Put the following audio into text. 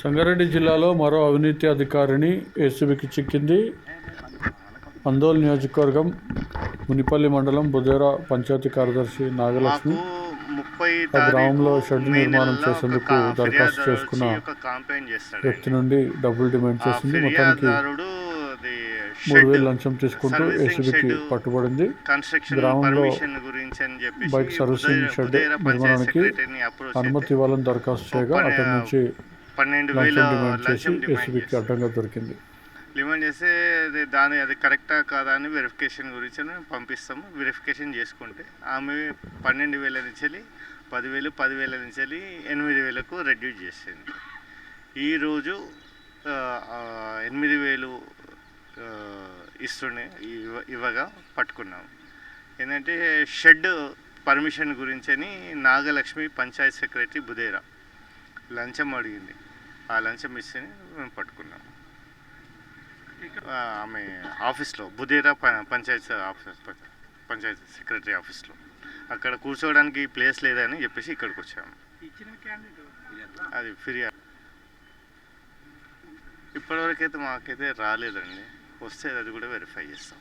సంగారెడ్డి జిల్లాలో మరో అవినీతి అధికారిని ఏసీబీకి చిక్కింది. అందోల్ నియోజకవర్గం మునిపల్లి మండలం బుదేరా పంచాయతీ కార్యదర్శి నాగలక్ష్మి ఆ గ్రామంలో షెడ్ నిర్మాణం చేసేందుకు దరఖాస్తు చేసుకున్న వ్యక్తి నుండి డబ్బులు డిమాండ్ చేసింది. మొత్తానికి మూడు వేలు లంచం తీసుకుంటూ ఏసీబీకి పట్టుబడింది. గ్రామంలో బైక్ సర్వీసింగ్ బుధేర- షెడ్ బుధేర నిర్మాణానికి అనుమతి ఇవ్వాలని దరఖాస్తు చేయగా అతని నుంచి పన్నెండు వేల లంచం డిమాండ్. అడ్డంగా దొరికింది. డిమాండ్ చేస్తే అది దాని అది కరెక్టా కాదా అని వెరిఫికేషన్ గురించి మేము పంపిస్తాము. వెరిఫికేషన్ చేసుకుంటే ఆమె పన్నెండు వేల నుంచి వెళ్ళి పదివేలు పదివేల నుంచి వెళ్ళి ఎనిమిది వేలకు రెడ్యూస్ చేసింది. ఈరోజు ఎనిమిది వేలు ఇస్తుండే ఇవ్వ- ఇవ్వగా పట్టుకున్నాం. ఏంటంటే షెడ్ పర్మిషన్ గురించి అని నాగలక్ష్మి పంచాయత్ సెక్రటరీ బుదేరా లంచం అడిగింది. ఆ లంచం ఇస్తే మేము పట్టుకున్నాం. ఆమె ఆఫీస్లో బుదేరా ప- పంచాయత్ ఆఫీస్ పంచాయత్ సెక్రటరీ ఆఫీస్లో. అక్కడ కూర్చోవడానికి ప్లేస్ లేదని చెప్పేసి ఇక్కడికి వచ్చాము అది ఫిర్యాదు ఇప్పటివరకు అయితే మాకైతే రాలేదండి. వస్తే అది కూడా వెరిఫై చేస్తాం.